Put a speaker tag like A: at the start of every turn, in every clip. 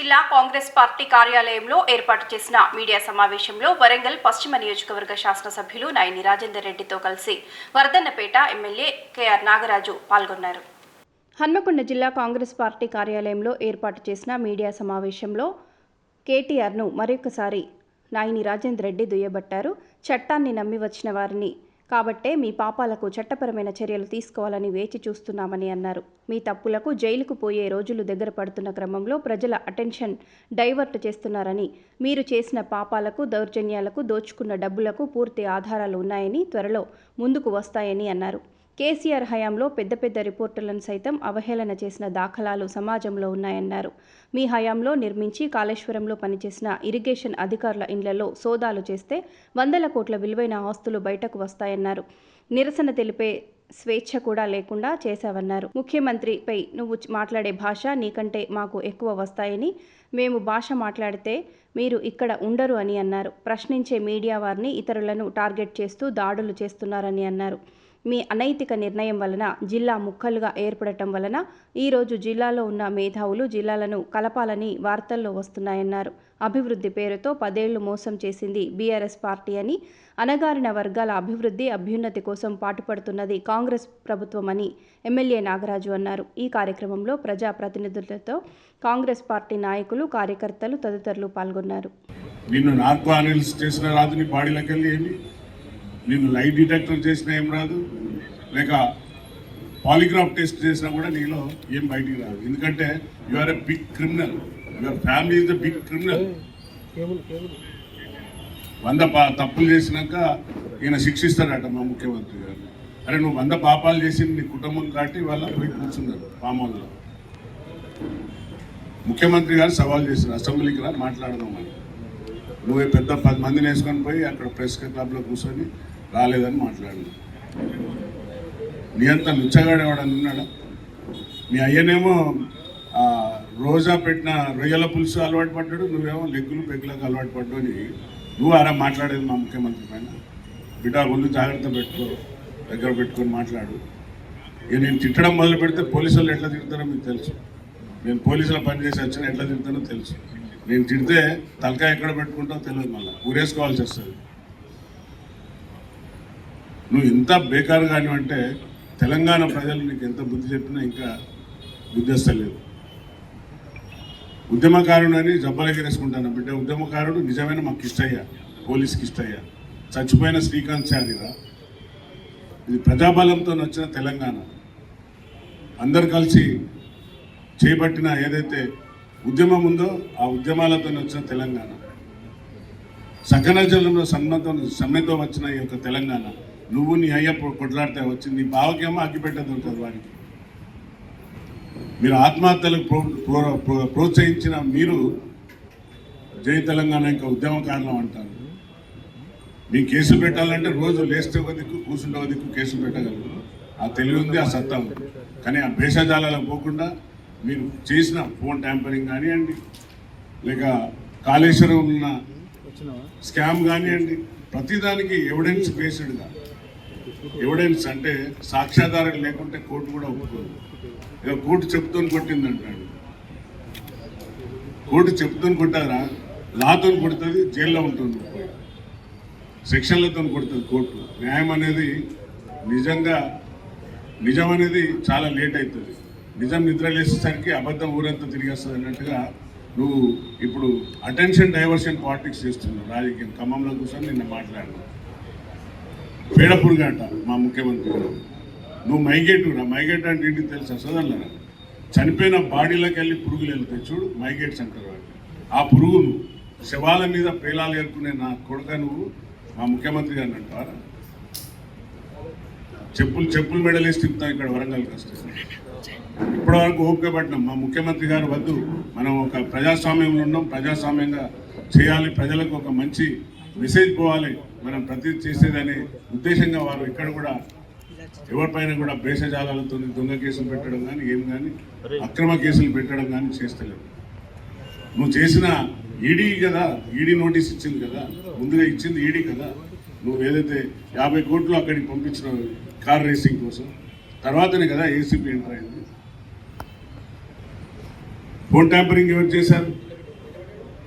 A: జిల్లా కాంగ్రెస్ పార్టీ కార్యాలయంలో ఏర్పాటు చేసిన మీడియా సమావేశంలో వరంగల్ పశ్చిమ నియోజకవర్గ శాసనసభ్యులు నాయని రాజేందర్ రెడ్డితో కలిసి వర్ధన్నపేట ఎమ్మెల్యే కెఆర్ నాగరాజు పాల్గొన్నారు. హన్మకొండ జిల్లా కాంగ్రెస్ పార్టీ కార్యాలయంలో ఏర్పాటు చేసిన మీడియా సమావేశంలో కేటీఆర్ను మరొకసారి నాయిని రాజేందర్ రెడ్డి దుయ్యబట్టారు. చట్టాన్ని నమ్మి వచ్చిన వారిని కాబట్టే మీ పాపాలకు చట్టపరమైన చర్యలు తీసుకోవాలని వేచి చూస్తున్నామని అన్నారు. మీ తప్పులకు జైలుకు పోయే రోజులు దగ్గర పడుతున్న క్రమంలో ప్రజల అటెన్షన్ డైవర్ట్ చేస్తున్నారని మీరు చేసిన పాపాలకు దౌర్జన్యాలకు దోచుకున్న డబ్బులకు పూర్తి ఆధారాలు ఉన్నాయని త్వరలో ముందుకు వస్తాయని అన్నారు. కేసీఆర్ హయాంలో పెద్ద పెద్ద రిపోర్టులను సైతం అవహేళన చేసిన దాఖలాలు సమాజంలో ఉన్నాయన్నారు. మీ హయాంలో నిర్మించి కాళేశ్వరంలో పనిచేసిన ఇరిగేషన్ అధికారుల ఇండ్లలో సోదాలు చేస్తే వందల కోట్ల విలువైన ఆస్తులు బయటకు వస్తాయన్నారు. నిరసన తెలిపే స్వేచ్ఛ కూడా లేకుండా చేశావన్నారు. ముఖ్యమంత్రిపై నువ్వు మాట్లాడే భాష నీకంటే మాకు ఎక్కువ వస్తాయని మేము భాష మాట్లాడితే మీరు ఇక్కడ ఉండరు అని అన్నారు. ప్రశ్నించే మీడియా వారిని ఇతరులను టార్గెట్ చేస్తూ దాడులు చేస్తున్నారని అన్నారు. మీ అనైతిక నిర్ణయం వలన జిల్లా ముక్కలుగా ఏర్పడటం వలన ఈరోజు జిల్లాలో ఉన్న మేధావులు జిల్లాలను కలపాలని వార్తల్లో వస్తున్నాయన్నారు. అభివృద్ధి పేరుతో పదేళ్ళు మోసం చేసింది బీఆర్ఎస్ పార్టీ అని అణగారిన వర్గాల అభివృద్ధి అభ్యున్నతి కోసం పాటుపడుతున్నది కాంగ్రెస్ ప్రభుత్వమని ఎమ్మెల్యే నాగరాజు అన్నారు. ఈ కార్యక్రమంలో ప్రజాప్రతినిధులతో కాంగ్రెస్ పార్టీ నాయకులు కార్యకర్తలు తదితరులు పాల్గొన్నారు.
B: నిన్ను నార్కో చేసిన రాజుని నీ ఏమి నేను లైట్ డిటెక్టర్ చేసినా ఏం రాదు. లేక పాలిగ్రాఫ్ టెస్ట్ చేసినా కూడా నీలో ఏం బయటికి రాదు. ఎందుకంటే you are a big criminal your family is the big criminal వంద పా తప్పులు చేసినాక ఈయన శిక్షిస్తాడట మా ముఖ్యమంత్రి గారు. అరే నువ్వు వంద పాపాలు చేసి నీ కుటుంబం కాటి వాళ్ళ పోయి కూర్చున్నారు పామౌల్లో ముఖ్యమంత్రి గారు సవాల్ చేసిన అసెంబ్లీకి రా మాట్లాడదాం అని నువ్వే పెద్ద పది మందిని వేసుకొని పోయి అక్కడ ప్రెస్ క్లబ్లో కూర్చొని రాలేదని మాట్లాడింది నీ అంత లుచ్చగాడు ఎవడని ఉన్నాడా? మీ అయ్యనేమో రోజా పెట్టిన రొయ్యల పులుసు అలవాటు పడ్డాడు నువ్వేమో లెగ్గులు పెగ్గులకు అలవాటు పడ్డావు అని నువ్వు అలా మాట్లాడేది మా ముఖ్యమంత్రి పైన? బిడ్డ ఒళ్ళు జాగ్రత్త పెట్టుకో దగ్గర పెట్టుకొని మాట్లాడు. ఇక నేను తిట్టడం మొదలు పెడితే పోలీసులు ఎట్లా తిడతారో మీకు తెలుసు. నేను పోలీసుల పని చేసి వచ్చిన ఎట్లా తిడతానో తెలుసు. నేను తిడితే తలకాయ ఎక్కడ పెట్టుకుంటావు తెలియదు మళ్ళీ. ఊరేసుకోవాల్సి వస్తుంది. నువ్వు ఇంత బేకారు కానివంటే తెలంగాణ ప్రజలు నీకు ఎంత బుద్ధి చెప్పినా ఇంకా బుద్ధి వస్తలేదు ఉద్యమకారుడు అని జబ్బలెగరేసుకుంటాను. బిడ్డ ఉద్యమకారుడు నిజమైన మాకు ఇష్టయ్యా పోలీస్కి ఇష్టయ్యా. చచ్చిపోయిన శ్రీకాంత్ చారిరా. ఇది ప్రజాబలంతో వచ్చిన తెలంగాణ. అందరు కలిసి చేపట్టిన ఏదైతే ఉద్యమం ఉందో ఆ ఉద్యమాలతో వచ్చిన తెలంగాణ. సకల జలంలో సన్నతో సమ్మెతో వచ్చిన ఈ యొక్క తెలంగాణ. నువ్వు నీ అయ్య కొట్లాడితే వచ్చింది. నీ బావకేమో అగ్గిపెట్ట వారికి మీరు ఆత్మహత్యలకు ప్రో ప్రో- ప్రోత్సహించిన మీరు జై తెలంగాణ ఇంకా ఉద్యమకారులం అంటారు. మీ కేసులు పెట్టాలంటే రోజు లేస్తే ఒక దిక్కు కూర్చుంటే ఒక దిక్కు కేసు పెట్టగలరు. ఆ తెలివి ఉంది ఆ సత్తా ఉంది. కానీ ఆ భేషజాలలో పోకుండా మీరు చేసిన ఫోన్ ట్యాంపరింగ్ కానివ్వండి లేక కాళేశ్వరం ఉన్న స్కామ్ కానివ్వండి ప్రతిదానికి ఎవిడెన్స్ బేస్డ్గా ఎవిడెన్స్ అంటే సాక్ష్యాధారం లేకుంటే కోర్టు కూడా ఒప్పుకోదు. ఇక కోర్టు చెప్తూని కొట్టింది అంటాడు కోర్టు చెప్తూని కొట్టారా? లాతో కొడుతుంది జైల్లో ఉంటుంది. సెక్షన్లతో కొడుతుంది కోర్టు. న్యాయం అనేది నిజంగా నిజం అనేది చాలా లేట్ అవుతుంది నిజం నిద్ర లేసేసరికి అబద్ధం ఊరంతా తిరిగి వస్తుంది అన్నట్టుగా నువ్వు ఇప్పుడు అటెన్షన్ డైవర్షన్ పాలిటిక్స్ చేస్తున్నావు. రాజకీయం. ఖమ్మంలో కూర్చొని నిన్న మాట్లాడినావు. పేడపురుగంట మా ముఖ్యమంత్రి గారు. నువ్వు మైగేటు మైగేట్ అంటే ఏంటి తెలుసా? సదన్లరా చనిపోయిన బాడీలోకి వెళ్ళి పురుగులు వెళ్తాయి చూడు మైగేట్స్ అంటారు ఆ పురుగును శవాల మీద పేలాలు ఏర్పునే నా కొడుక నువ్వు మా ముఖ్యమంత్రి గారిని అంటారా చెప్పులు చెప్పులు మెడలేసి తిప్పుతాం ఇక్కడ వరంగల్కి వస్తే ఇప్పటివరకు ఓపిక పట్టినాం మా ముఖ్యమంత్రి గారు వద్దు. మనం ఒక ప్రజాస్వామ్యంలో ఉన్నాం. ప్రజాస్వామ్యంగా చేయాలి. ప్రజలకు ఒక మంచి మెసేజ్ పోవాలి. మనం ప్రతి చేసేదని ఉద్దేశంగా వారు ఇక్కడ కూడా ఎవరిపైన కూడా భేషజాలాలతో దొంగ కేసులు పెట్టడం కానీ ఏం కానీ అక్రమ కేసులు పెట్టడం కానీ చేస్తలేదు. నువ్వు చేసిన ఈడీ కదా ఈడీ నోటీస్ ఇచ్చింది కదా ముందుగా ఇచ్చింది ఈడీ కదా. నువ్వు ఏదైతే యాభై కోట్లు అక్కడికి పంపించిన కార్ రేసింగ్ కోసం తర్వాతనే కదా ఏసీపీ ఎంటర్ అయింది. ఫోన్ ట్యాంపరింగ్ ఎవరు చేశారు?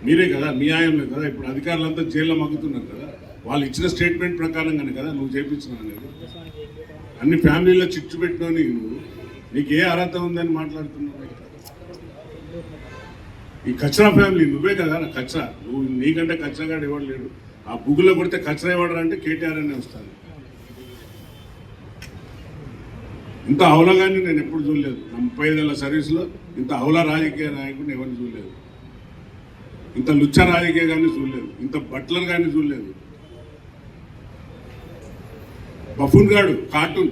B: మీరే కదా మీ ఆయంలో కదా ఇప్పుడు అధికారులంతా జైల్లో మగ్గుతున్నారు కదా. వాళ్ళు ఇచ్చిన స్టేట్మెంట్ ప్రకారంగానే కదా నువ్వు చేపించిన అనేది. అన్ని ఫ్యామిలీలో చిచ్చు పెట్టినోని నువ్వు. నీకు ఏ అర్హత ఉందని మాట్లాడుతున్నావు ఈ కచరా ఫ్యామిలీ నువ్వే కదా నా కచరా. నువ్వు నీకంటే కచరాగాడు ఎవడు లేడు. ఆ బుగ్గులో కొడితే కచరా ఎవడు అంటే కేటీఆర్ అనే వస్తాను ఇంత అవలగాన్ని నేను ఎప్పుడు చూడలేదు. నా ముప్పై ఐదేళ్ళ సర్వీస్లో ఇంత అవల రాజకీయ నాయకుడిని ఎవరిని చూడలేదు. ఇంత లుచ్చ రాజకీయ కానీ చూడలేదు ఇంత బట్లర్ కానీ చూడలేదు. బఫున్ గాడు కార్టూన్.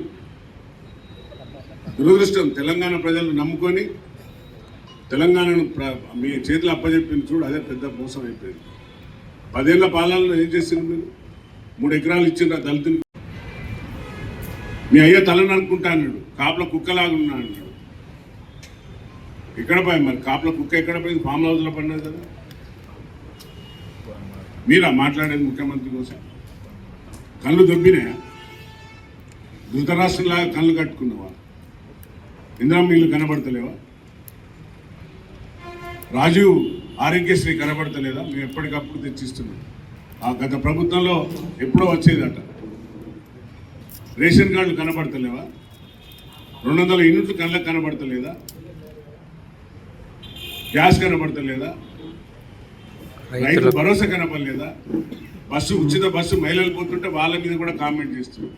B: దురదృష్టం తెలంగాణ ప్రజలు నమ్ముకొని తెలంగాణను మీ చేతులు అప్పచెప్పింది చూడు అదే పెద్ద మోసం అయిపోయింది. పదేళ్ళ పాలనలో ఏం చేసింది మీరు? మూడు ఎకరాలు ఇచ్చిండ్రు దళితులు మీ అయ్య తలని అనుకుంటా అన్నాడు కాపుల కుక్కలాగా ఉన్నాడు అన్నాడు. ఎక్కడ పోయి మరి? కాపుల కుక్క ఎక్కడ పోయింది? ఫామ్ హౌస్లో పడినది కదా. మీరా మాట్లాడేది ముఖ్యమంత్రి కోసం. కళ్ళు దొబ్బినాయా? ధృతరాష్ట్రంలాగా కళ్ళు కట్టుకున్నావా? ఇందిరా మీళ్ళు కనబడతలేవా? రాజీవ్ ఆరోగ్యశ్రీ కనబడతలేదా? మేము ఎప్పటికప్పుడు తెచ్చిస్తున్నాం. ఆ గత ప్రభుత్వంలో ఎప్పుడో వచ్చేదట. రేషన్ కార్డులు కనబడతలేవా? రెండు వందల యూనిట్లు కళ్ళకు కనబడతలేదా? గ్యాస్ కనబడతలేదా? రైతు భరోసా కనపడలేదా? బస్సు ఉచిత బస్సు మహిళలు పోతుంటే వాళ్ళ మీద కూడా కామెంట్ చేస్తున్నారు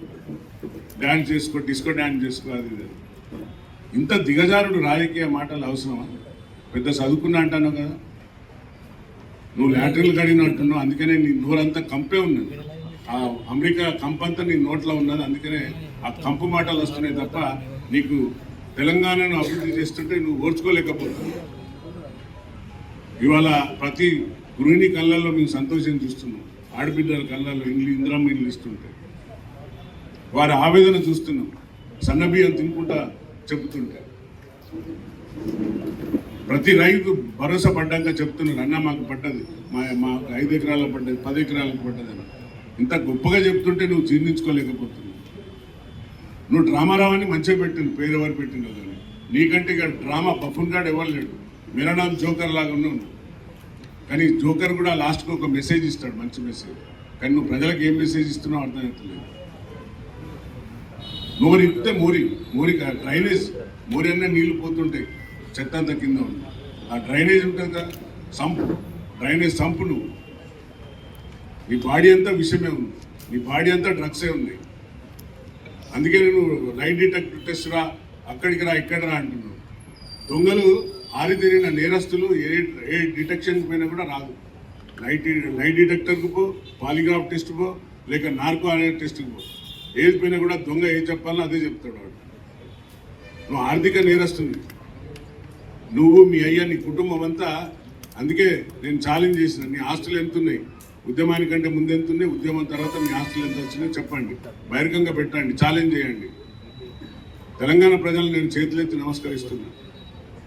B: డ్యాన్స్ చేసుకో డిస్కో డ్యాన్స్ చేసుకో అది ఇది. ఇంత దిగజారుడు రాజకీయ మాటలు అవసరమా? పెద్ద చదువుకున్నా అంటాను కదా. నువ్వు లాటరీలు కడిగినట్టున్నావు అందుకనే నీ నోరంతా కంపే ఉన్నది. ఆ అమెరికా కంప్ అంతా నీ నోట్లో ఉన్నది అందుకనే ఆ కంపు మాటలు వస్తున్నాయి తప్ప నీకు తెలంగాణను అభివృద్ధి చేస్తుంటే నువ్వు ఓర్చుకోలేకపోతున్నావు. ఇవాళ ప్రతి గృహిణి కళ్ళల్లో మేము సంతోషం చూస్తున్నాం. ఆడబిడ్డల కళ్ళల్లో ఇండ్లు ఇంద్రమ్మ ఇల్లు ఇస్తుంటే. వారి ఆవేదన చూస్తున్నాం. సన్నబియ్యం తినుకుంటా చెబుతుంటే. ప్రతి రైతు భరోసా పడ్డాక చెప్తున్నారు అన్న మాకు పడ్డది. మా మాకు ఐదు ఎకరాలకు పడ్డది పది ఎకరాలకు పడ్డది అని. ఇంత గొప్పగా చెప్తుంటే నువ్వు జీర్ణించుకోలేకపోతున్నావు. నువ్వు డ్రామా రావని మంచిగా పెట్టింది పేరు ఎవరు పెట్టినావు కానీ. నీకంటే ఇక డ్రామా బఫున్ గాడు ఎవరు లేడు. మిరణాం జోకర్ లాగా ఉన్నావు కానీ జోకర్ కూడా లాస్ట్కి ఒక మెసేజ్ ఇస్తాడు మంచి మెసేజ్. కానీ నువ్వు ప్రజలకు ఏం మెసేజ్ ఇస్తున్నావు అర్థమవుతలేదు. నోరు ఇస్తే మోరి మోరి కాదు, డ్రైనేజ్ మోరి అన్న నీళ్ళు పోతుంటాయి చెత్త అంతా కింద ఉంది. ఆ డ్రైనేజ్ ఉంటుంది కదా సంపు. డ్రైనేజ్ సంపు నువ్వు. నీ బాడీ అంతా విషమే ఉంది. నీ బాడీ అంతా డ్రగ్సే ఉంది. అందుకే నేను లైట్ డిటెక్టర్ టెస్ట్ రా అక్కడికి రా ఇక్కడ రా అంటున్నాను దొంగలు ఆరితేరిన నేరస్తులు ఏ ఏ డిటెక్షన్ పైన కూడా రాదు. లైట్ లైట్ డిటెక్టర్కి పో పాలిగ్రాఫ్ టెస్ట్ పో లేక నార్కో అనే టెస్ట్కి పో. ఏది పైన కూడా దొంగ ఏం చెప్పాలో అదే చెప్తాడు వాడు. నువ్వు ఆర్థిక నేరస్తుంది నువ్వు మీ అయ్యా నీ కుటుంబం అంతా అందుకే నేను ఛాలెంజ్ చేసిన నీ ఆస్తులు ఎంత ఉన్నాయి ఉద్యమానికంటే ముందు ఎంత ఉన్నాయి ఉద్యమం తర్వాత మీ ఆస్తులు ఎంత వచ్చినాయో చెప్పండి. బహిరంగంగా పెట్టండి ఛాలెంజ్ చేయండి. తెలంగాణ ప్రజలు నేను చేతులెత్తి నమస్కరిస్తున్నాను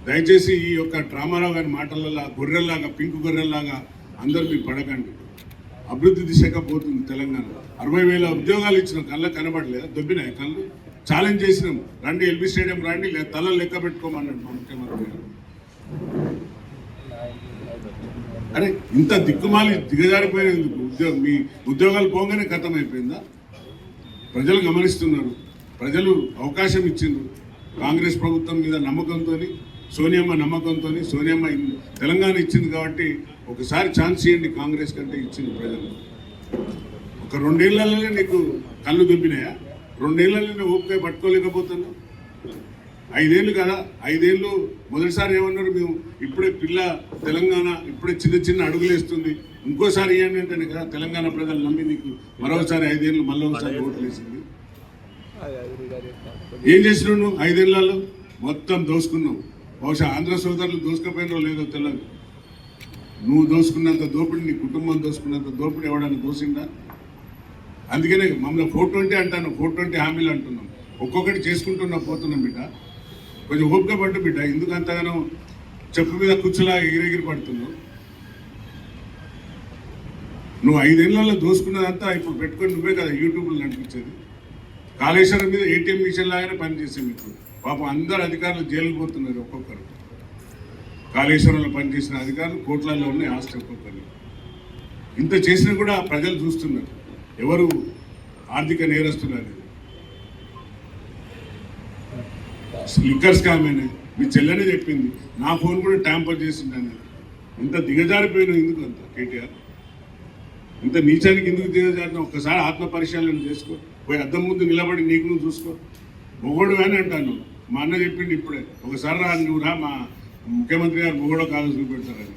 B: దయచేసి ఈ యొక్క డ్రామారావు గారి మాటలలో గొర్రెల్లాగా పింక్ గొర్రెల్లాగా అందరూ మీరు పడకండి. అభివృద్ధి దిశగా పోతుంది తెలంగాణ. అరవై వేల ఉద్యోగాలు ఇచ్చిన కళ్ళ కనబడలేదా? దొబ్బినాయి కళ్ళు? ఛాలెంజ్ చేసినాం. రండి ఎల్బీ స్టేడియం రండి లేదా తల లెక్క పెట్టుకోమన్నాడు ముఖ్యమంత్రి గారు. అరే ఇంత దిక్కుమాలి దిగజారిపోయిన ఎందుకు? ఉద్యోగం మీ ఉద్యోగాలు పోగానే ఖతం అయిపోయిందా ప్రజలు గమనిస్తున్నారు. ప్రజలు అవకాశం ఇచ్చిండ్రు. కాంగ్రెస్ ప్రభుత్వం మీద నమ్మకంతో సోనియమ్మ నమ్మకంతో సోనియమ్మ తెలంగాణ ఇచ్చింది కాబట్టి ఒకసారి ఛాన్స్ ఇవ్వండి కాంగ్రెస్ కంటే ఇచ్చింది ప్రజలు. ఒక రెండేళ్ళలోనే నీకు కళ్ళు దుబ్బినాయా? రెండేళ్ళలోనే ఓపిక పట్టుకోలేకపోతున్నావు? ఐదేళ్ళు కదా ఐదేళ్ళు మొదటిసారి ఏమన్నారు మేము ఇప్పుడే పిల్ల తెలంగాణ ఇప్పుడే చిన్న చిన్న అడుగులు వేస్తుంది ఇంకోసారి ఇవ్వండి అంటేనే కదా తెలంగాణ ప్రజలు నమ్మి నీకు మరోసారి ఐదేళ్ళు మళ్ళీ ఒకసారి ఓట్లు వేసింది. ఏం చేసినావు నువ్వు ఐదేళ్ళలో? మొత్తం దోసుకున్నావు. బహుశా ఆంధ్ర సోదరులు దోసుకుపోయినో లేదో తెలియదు నువ్వు దోసుకున్నంత దోపిడి నీ కుటుంబం దోసుకున్నంత దోపిడి ఎవడన్నా దోసిందా? అందుకనే మమ్మల్ని ఫోర్ ట్వంటీ అంటాను ఫోర్ ట్వంటీ హామీలు అంటున్నాం. ఒక్కొక్కటి చేసుకుంటున్నా పోతున్నాం బిడ్డ. కొంచెం ఓపిక పట్టు బిడ్డ ఎందుకు అంతగానో చెప్పు మీద కుచ్చులా ఎగిరెగిరి పడుతున్నావు? నువ్వు ఐదేళ్ళలో దోసుకున్నదంతా ఇప్పుడు పెట్టుకొని నువ్వే కదా యూట్యూబ్లో నడిపించేది. కాళేశ్వరం మీద ఏటీఎం మిషన్ లాగానే పనిచేసాం ఇప్పుడు. పాపం అందరు అధికారులు జైలుకు పోతున్నారు ఒక్కొక్కరు. కాళేశ్వరంలో పనిచేసిన అధికారులు కోట్లలో ఉన్నాయి ఆస్తి ఒక్కొక్కరు ఇంత చేసినా కూడా ప్రజలు చూస్తున్నారు. ఎవరు ఆర్థిక నేరస్తున్నారు లిక్కర్ స్కామ్ మీ చెల్లెనే చెప్పింది. నా ఫోన్ కూడా ట్యాంపర్ చేసిండని ఇంత దిగజారిపోయిన ఎందుకు అంత కేటీఆర్? ఇంత నీచానికి ఎందుకు దిగజారిన? ఒక్కసారి ఆత్మ పరిశీలన చేసుకో. పోయి అద్దం ముందు నిలబడి నీకు నువ్వు చూసుకో. మొగోడు అని అంటాను. మా అన్న చెప్పిండు ఇప్పుడే. ఒకసారి రా నువ్వు రా మా ముఖ్యమంత్రి గారు మొగోడో కాదు చూపెడతారని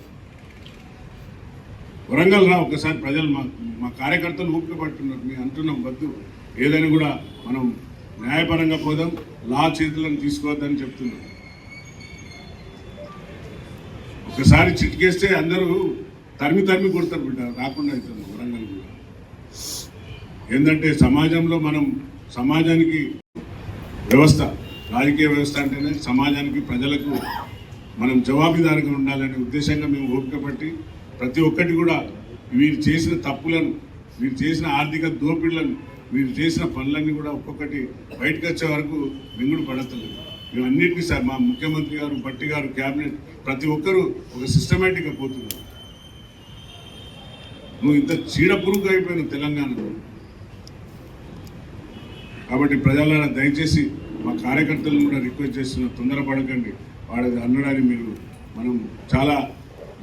B: వరంగల్ రా ఒకసారి ప్రజలు మా మా కార్యకర్తలు ఊపిక పట్టున్నారు. మేము అంటున్నాం వద్దు. ఏదైనా కూడా మనం న్యాయపరంగా పోదాం లా చేతులను తీసుకోవద్దని చెప్తున్నాం. ఒకసారి చిటికేస్తే అందరూ తరిమి తరిమి కొడతారు బిడ్డ. రాకుండా అవుతుంది వరంగల్ కూడా. ఏంటంటే సమాజంలో మనం సమాజానికి వ్యవస్థ రాజకీయ వ్యవస్థ అంటేనే సమాజానికి ప్రజలకు మనం జవాబుదారిగా ఉండాలనే ఉద్దేశంగా మేము ఓపిక పట్టి ప్రతి ఒక్కటి కూడా వీరు చేసిన తప్పులను వీరు చేసిన ఆర్థిక దోపిడులను వీరు చేసిన పనులన్నీ కూడా ఒక్కొక్కటి బయటకు వచ్చే వరకు మింగుడు పడతలేదు. మేము అన్నింటినీ సార్ మా ముఖ్యమంత్రి గారు భట్టి గారు క్యాబినెట్ ప్రతి ఒక్కరూ ఒక సిస్టమేటిక్గా పోతున్నారు. నువ్వు ఇంత చీడ పురుగు అయిపోయిన తెలంగాణలో. కాబట్టి ప్రజలారా దయచేసి మా కార్యకర్తలను కూడా రిక్వెస్ట్ చేస్తున్న తొందరపడకండి. వాడు అనడానికి మీరు మనం చాలా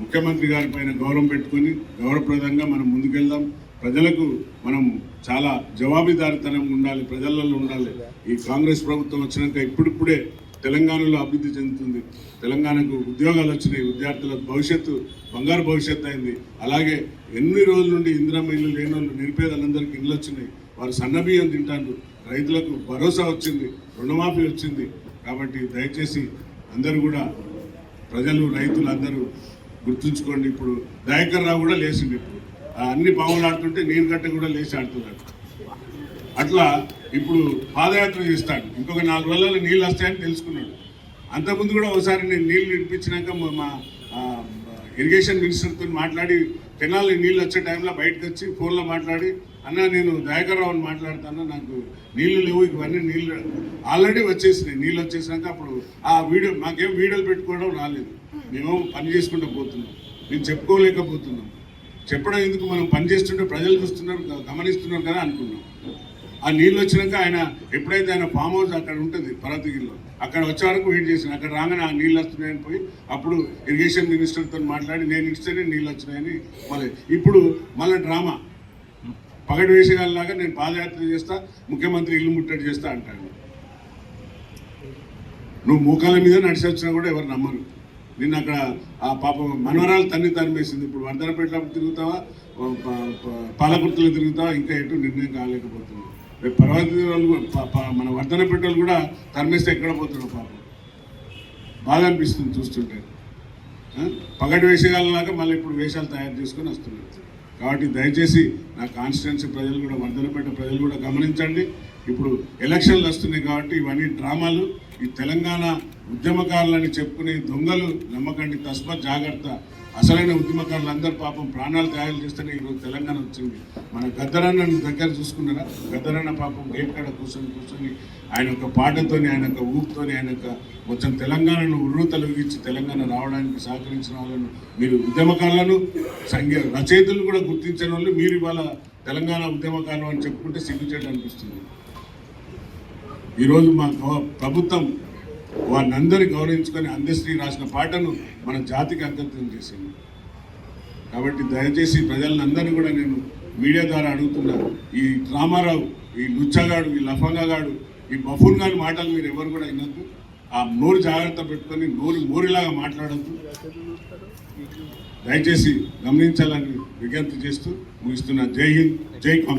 B: ముఖ్యమంత్రి గారి పైన గౌరవం పెట్టుకొని గౌరవప్రదంగా మనం ముందుకెళ్దాం. ప్రజలకు మనం చాలా జవాబుదారితనం ఉండాలి ప్రజలలో ఉండాలి. ఈ కాంగ్రెస్ ప్రభుత్వం వచ్చినాక ఇప్పుడిప్పుడే తెలంగాణలో అభివృద్ధి చెందుతుంది. తెలంగాణకు ఉద్యోగాలు వచ్చినాయి విద్యార్థుల భవిష్యత్తు బంగారు భవిష్యత్తు అయింది. అలాగే ఎన్ని రోజుల నుండి ఇందిరమ్మ ఇల్లు లేని వాళ్ళు నిరుపేదలందరికీ ఇల్లు వచ్చినాయి. వారు సన్నబియ్యం తింటారు రైతులకు భరోసా వచ్చింది రుణమాఫీ వచ్చింది. కాబట్టి దయచేసి అందరూ కూడా ప్రజలు రైతులు అందరూ గుర్తుంచుకోండి ఇప్పుడు. దయాకర్ రావు కూడా లేచింది ఇప్పుడు. అన్ని పాములు ఆడుతుంటే నీరు గట్ట కూడా లేచి ఆడుతున్నాడు. అట్లా ఇప్పుడు పాదయాత్ర చేస్తాడు. ఇంకొక నాలుగు రోజుల్లో నీళ్ళు వస్తాయని తెలుసుకున్నాడు. అంతకుముందు కూడా ఒకసారి నేను నీళ్ళు ఇడిపించినాక మా- ఇరిగేషన్ మినిస్టర్తో మాట్లాడి కెనాల్ నీళ్ళు వచ్చే టైంలో బయటకు వచ్చి ఫోన్లో మాట్లాడి అన్న నేను దయాకర్రావుని మాట్లాడుతాను? నాకు నీళ్ళు లేవు ఇవన్నీ నీళ్ళు ఆల్రెడీ వచ్చేసినాయి. నీళ్ళు వచ్చేసినాక అప్పుడు ఆ వీడియో మాకేం వీడియోలు పెట్టుకోవడం రాలేదు. మేము పని చేసుకుంటూ పోతున్నాం. మేము చెప్పుకోలేకపోతున్నాం. చెప్పడం ఎందుకు? మనం పని చేస్తుంటే ప్రజలు చూస్తున్నారు గమనిస్తున్నారు కదా అనుకున్నాం. ఆ నీళ్ళు వచ్చినాక ఆయన ఎప్పుడైతే ఆయన ఫామ్ హౌస్ అక్కడ ఉంటుంది పర్వతగిరిలో అక్కడ వచ్చే వరకు వెయిట్ చేసిన అక్కడ రాగానే ఆ నీళ్ళు వస్తున్నాయని పోయి అప్పుడు ఇరిగేషన్ మినిస్టర్తో మాట్లాడి నేను ఇస్తేనే నీళ్ళు వచ్చినాయని మళ్ళీ ఇప్పుడు మళ్ళీ డ్రామా. పగటి వేసేగాల్లాగా నేను పాదయాత్ర చేస్తా ముఖ్యమంత్రి ఇల్లు ముట్టడి చేస్తా అంటాను నువ్వు మోకాల మీద నడిచి వచ్చినా కూడా ఎవరు నమ్మరు. నిన్న అక్కడ ఆ పాప మనవరాలు తన్ని తరిమేసింది ఇప్పుడు వర్ధనపేటలో తిరుగుతావా? పాలకుర్తలో తిరుగుతావా? ఇంకా ఎటు నిర్ణయం కాలేకపోతుంది రేపు పర్వతి మన వర్ధనపేటలు కూడా తరిమేస్తే ఎక్కడ పోతున్నావు పాప. బాధ అనిపిస్తుంది చూస్తుంటే. పగటి వేషగాలలాగా మళ్ళీ ఇప్పుడు వేషాలు తయారు చేసుకొని వస్తున్నారు కాబట్టి దయచేసి నా కాన్స్టిట్యున్సీ ప్రజలు కూడా వర్ధనపేట ప్రజలు కూడా గమనించండి. ఇప్పుడు ఎలక్షన్లు వస్తున్నాయి కాబట్టి ఇవన్నీ డ్రామాలు. ఈ తెలంగాణ ఉద్యమకారులని చెప్పుకునే దొంగలు నమ్మకండి తస్మ జాగ్రత్త. అసలైన ఉద్యమకారులు అందరు పాపం ప్రాణాలు త్యాగాలు చేస్తేనే ఈరోజు తెలంగాణ వచ్చింది. మన గద్దరన్న దగ్గర చూసుకున్నారా? గద్దరన్న పాపం గేట్ కాడ కూర్చొని కూర్చొని ఆయన యొక్క పాటతోని ఆయన యొక్క ఊపుతోని ఆయన యొక్క మొత్తం తెలంగాణను ఉర్రు తొలగించి తెలంగాణ రావడానికి సహకరించిన వాళ్ళను మీరు ఉద్యమకారులను సంఘ రచయితలు కూడా గుర్తించిన వాళ్ళు మీరు ఇవాళ తెలంగాణ ఉద్యమకారులు అని చెప్పుకుంటే సిగ్గుచేట అనిపిస్తుంది. ఈరోజు మా ప్రభుత్వం వారిని అందరూ గౌరవించుకొని అందశ్రీ రాసిన పాటను మన జాతికి అంకితం చేసింది. కాబట్టి దయచేసి ప్రజలందరినీ కూడా నేను మీడియా ద్వారా అడుగుతున్నా ఈ రామారావు ఈ లుచ్చగాడు ఈ లఫంగాగాడు ఈ బఫూన్ గారి మాటలు మీరు ఎవరు కూడా వినొద్దు. ఆ నోరు జాగ్రత్త పెట్టుకొని నోరు మోరిలాగా మాట్లాడద్దు. దయచేసి గమనించాలని విజ్ఞప్తి చేస్తూ ముగిస్తున్నా. జై హింద్ జై కాంగ్రెస్